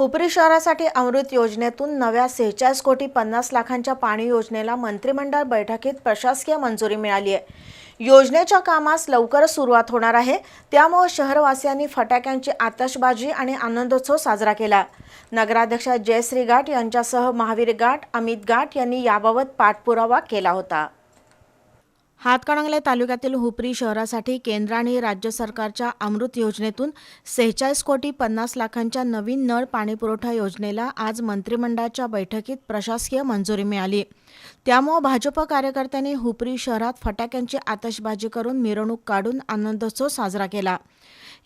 हुपरी शहरासाठी अमृत योजनेतून नव्या सेहेचाळीस कोटी पन्नास लाखांच्या पाणी योजनेला मंत्रिमंडळ बैठकीत प्रशासकीय मंजुरी मिळाली आहे. योजनेच्या कामास लवकरच सुरुवात होणार आहे. त्यामुळे शहरवासियांनी फटाक्यांची आतषबाजी आणि आनंदोत्सव साजरा केला. नगराध्यक्ष जयश्री घाट यांच्यासह महावीर घाट अमित घाट यांनी याबाबत पाठपुरावा केला होता. हातकणंगले तालुक्यातील हुपरी शहरासाठी केंद्र आणि राज्य सरकारच्या अमृत योजनेतून सेहेचाळीस कोटी पन्नास लाखांच्या नवीन नळ पाणीपुरवठा योजनेला आज मंत्रिमंडळाच्या बैठकीत प्रशासकीय मंजुरी मिळाली. त्यामुळे भाजप कार्यकर्त्यांनी हुपरी शहरात फटाक्यांची आतषबाजी करून मिरवणूक काढून आनंदोत्सव साजरा केला.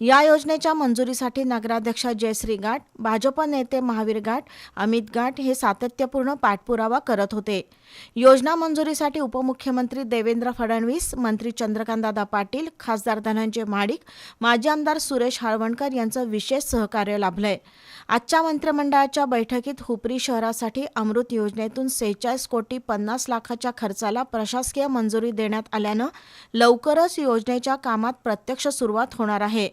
या योजनेच्या मंजुरीसाठी नगराध्यक्षा जयश्री गाठ भाजप नेते महावीर गाठ अमित गाठ हे सातत्यपूर्ण पाठपुरावा करत होते. योजना मंजुरीसाठी उपमुख्यमंत्री देवेंद्र फडणवीस मंत्री चंद्रकांतदादा पाटील खासदार धनंजय महाडिक माजी आमदार सुरेश हाळवणकर यांचं विशेष सहकार्य लाभलंय. आजच्या मंत्रिमंडळाच्या बैठकीत हुपरी शहरासाठी अमृत योजनेतून सेहेचाळीस कोटी पन्नास लाखाच्या खर्चाला प्रशासकीय मंजुरी देण्यात आल्यानं लवकरच योजनेच्या कामात प्रत्यक्ष सुरुवात होणार आहे.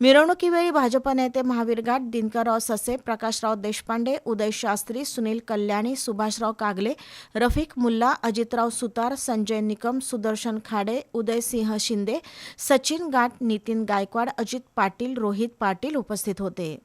मिरवणुकीवेळी भाजप नेते महावीर घाट दिनकरराव ससे प्रकाशराव देशपांडे उदय शास्त्री सुनील कल्याणी सुभाषराव कागले रफिक मुल्ला अजितराव सुतार संजय निकम सुदर्शन खाडे उदयसिंह शिंदे सचिन गाठ नितीन गायकवाड अजित पाटील रोहित पाटील उपस्थित होते.